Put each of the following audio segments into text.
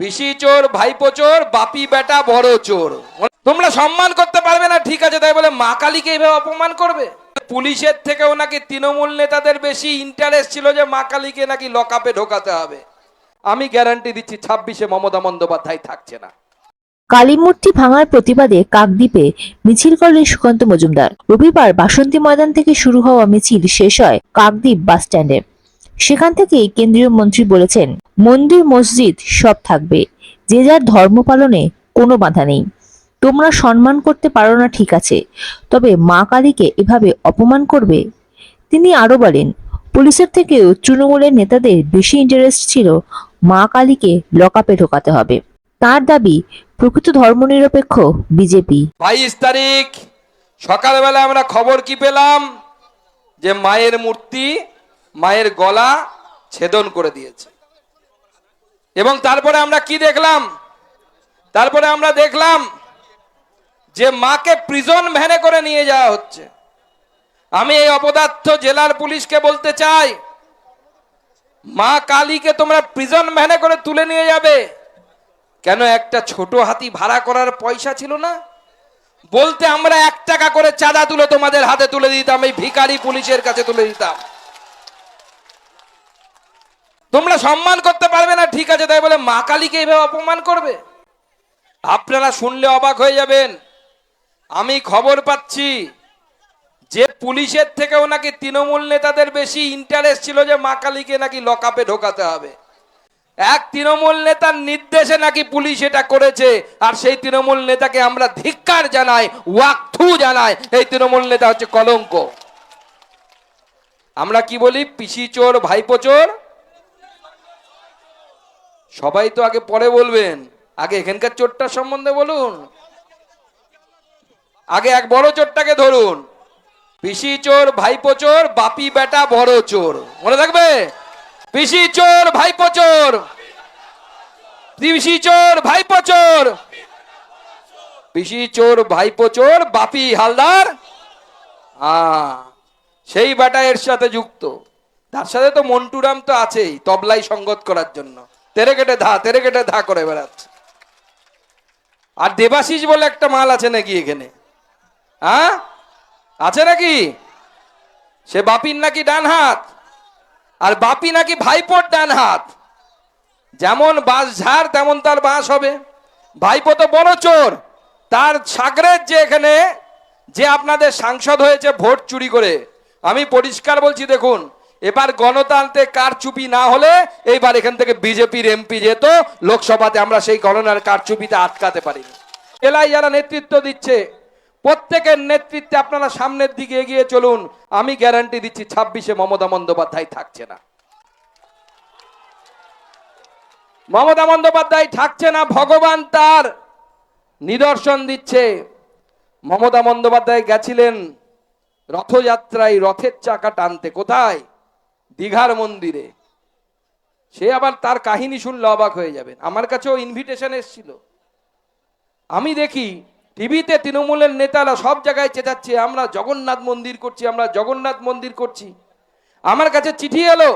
পিসি চোর, ভাইপো চোর, বাপি বেটা, বড় চোর। তোমরা সম্মান করতে পারবে না, ঠিক আছে, তাই বলে মা কালীকে এইভাবে অপমান করবে? পুলিশের থেকেও নাকি তৃণমূল নেতাদের বেশি ইন্টারেস্ট ছিল যে মা কালীকে নাকি লকআপে ঢোকাতে হবে। আমি গ্যারান্টি দিচ্ছি, ছাব্বিশে মমতা বন্দ্যোপাধ্যায় থাকছে না। কালীমূর্তি ভাঙার প্রতিবাদে কাকদ্বীপে মিছিল করলেন সুকান্ত মজুমদার। রবিবার বাসন্তী ময়দান থেকে শুরু হওয়া মিছিল শেষ হয় কাকদ্বীপ বাস স্ট্যান্ডে সেখান থেকেই কেন্দ্রীয় মন্ত্রী বলেছেন, মন্দির, মসজিদ সব থাকবে। যে যার ধর্ম পালনে কোনো বাধা নেই। তোমরা সম্মান করতে পারো না, ঠিক আছে। তবে মা কালীকে এভাবে অপমান করবে? তিনি আরও বলেন, পুলিশের থেকেও তৃণমূলের নেতাদের বেশি ইন্টারেস্ট ছিল মা কালীকে লকাপে ঢোকাতে হবে। তার দাবি, প্রকৃত ধর্মনিরপেক্ষ বিজেপি। বাইশ তারিখ সকালবেলা আমরা খবর কি পেলাম? যে মায়ের মূর্তি মায়ের গলা ছেদন করে দিয়েছে। এবং তারপরে আমরা কি দেখলাম? তারপরে আমরা দেখলাম যে মাকে প্রিজন ভ্যানে করে নিয়ে যাওয়া হচ্ছে। আমি এই অপদার্থ জেলার পুলিশকে বলতে চাই, মা কালীকে তোমরা প্রিজন ভ্যানে করে তুলে নিয়ে যাবে। কেন একটা ছোট হাতি ভাড়া করার পয়সা ছিল না? বলতে আমরা এক টাকা করে চাঁদা তুলে তোমাদের হাতে তুলে দিতাম, এই ভিখারি পুলিশের কাছে তুলে দিতাম। তোমরা সম্মান করতে পারবে না, ঠিক আছে, তাই বলে মা কালীকে এইভাবে অপমান করবে? আপনারা শুনলে অবাক হয়ে যাবেন। আমি খবর পাচ্ছি যে পুলিশের থেকেও নাকি তৃণমূল নেতাদের বেশি ইন্টারেস্ট ছিল যে মা কালীকে নাকি লকআপে ঢোকাতে হবে। এক তৃণমূল নেতার নির্দেশে নাকি পুলিশ এটা করেছে, আর সেই তৃণমূল নেতাকে আমরা ধিক্কার জানাই, ওয়াকথু জানাই। এই তৃণমূল নেতা হচ্ছে কলঙ্ক। আমরা কি বলি? পিসি চোর, ভাইপো চোর? সবাই তো আগে পরে বলবেন। আগে এখানকার চোরটার সম্বন্ধে বলুন। আগে এক বড় চোরটাকে ধরুন। পিসি চোর, ভাইপো চোর, বাপি বেটা, বড় চোর। মনে থাকবে? পিসি চোর, ভাইপো চোর। পিসি চোর, ভাইপো চোর। পিসি চোর, ভাইপো চোর, বাপি হালদার। সেই বেটা এর সাথে যুক্ত। তার সাথে তো মন্টুরাম তো আছেই, তবলাই সঙ্গত করার জন্য। তেরে কেটে ধা, তেরে কেটে ধা করে বেড়াচ্ছে। আর দেবাশিস বলে একটা মাল আছে নাকি এখানে? হ্যাঁ? আছে নাকি? সে বাপির নাকি ডান হাত, আর বাপি নাকি ভাইপোর ডান হাত। যেমন বাঁশ ঝাড়, তেমন তার বাঁশ হবে। ভাইপো তো বড় চোর। তার সাগরের যে এখানে, যে আপনাদের সাংসদ হয়েছে ভোট চুরি করে, আমি পরিষ্কার বলছি দেখুন এবার গণতান্ত্রে কারচুপি না হলে এইবার এখান থেকে বিজেপির এমপি যেত, লোকসভাতে আমরা সেই গণনার কারচুপিতে আটকাতে পারিনি। জেলায় যারা নেতৃত্ব দিচ্ছে। প্রত্যেকের নেতৃত্বে আপনারা সামনের দিকে এগিয়ে চলুন। আমি গ্যারান্টি দিচ্ছি, ছাব্বিশে মমতা বন্দ্যোপাধ্যায় থাকছে না। মমতা বন্দ্যোপাধ্যায় থাকছে না, ভগবান তার নিদর্শন দিচ্ছে। মমতা বন্দ্যোপাধ্যায় গেছিলেন রথযাত্রায়, রথের চাকা টানতে। কোথায়? দীঘার মন্দিরে। সে আবার তার কাহিনী শুনলে অবাক হয়ে যাবেন আমার কাছেও ইনভিটেশন এসেছিল। আমি দেখি টিভিতে তৃণমূলের নেতারা সব জায়গায় চেঁচাচ্ছে, আমরা জগন্নাথ মন্দির করছি, আমরা জগন্নাথ মন্দির করছি। আমার কাছে চিঠি এলো।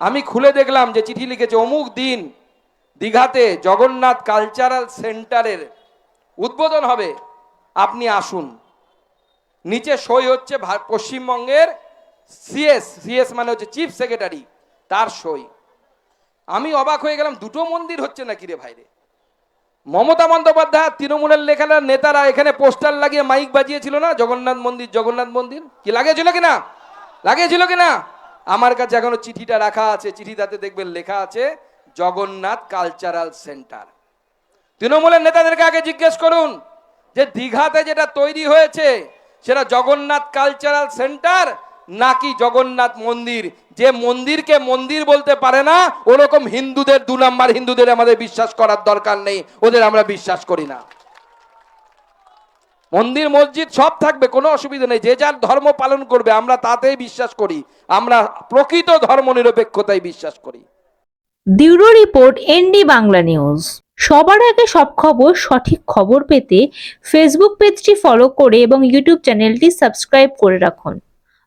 আমি খুলে দেখলাম যে চিঠি লিখেছে, অমুক দিন দীঘাতে জগন্নাথ কালচারাল সেন্টারের উদ্বোধন হবে। আপনি আসুন। নিচে সই হচ্ছে পশ্চিমবঙ্গের সিএস সিএস মানে হচ্ছে চিফ সেক্রেটারি তার সই। আমি অবাক হয়ে গেলাম, দুটো মন্দির হচ্ছে নাকি রে ভাইরে মমতা বন্দ্যোপাধ্যায়, তৃণমূলের লেখানার নেতারা এখানে পোস্টার লাগিয়ে মাইক বাজিয়েছিল না? জগন্নাথ মন্দির জগন্নাথ মন্দির? কি, লাগিয়েছিল কিনা? লাগিয়েছিল কিনা? আমার কাছে এখনও চিঠিটা রাখা আছে, চিঠিটাতে দেখবেন লেখা আছে, জগন্নাথ কালচারাল সেন্টার। তৃণমূলের নেতাদেরকে আগে জিজ্ঞেস করুন যে দীঘাতে যেটা তৈরি হয়েছে, সেটা জগন্নাথ কালচারাল সেন্টার নাকি জগন্নাথ মন্দির? যে মন্দিরকে মন্দির বলতে পারে না, ওরকম হিন্দুদের দু নাম্বার হিন্দুদের আমাদের বিশ্বাস করার দরকার নেই, ওদের আমরা বিশ্বাস করি না। মন্দির, মসজিদ সব থাকবে, কোনো অসুবিধা নেই, যে যার ধর্ম পালন করবে, আমরা তাতেই বিশ্বাস করি, আমরা প্রকৃত ধর্ম নিরপেক্ষতায় বিশ্বাস করি। Bureau report ND Bangla news. সবার আগে সব খবর, সঠিক খবর পেতে ফেসবুক পেজটি ফলো করে এবং ইউটিউব চ্যানেলটি সাবস্ক্রাইব করে রাখুন।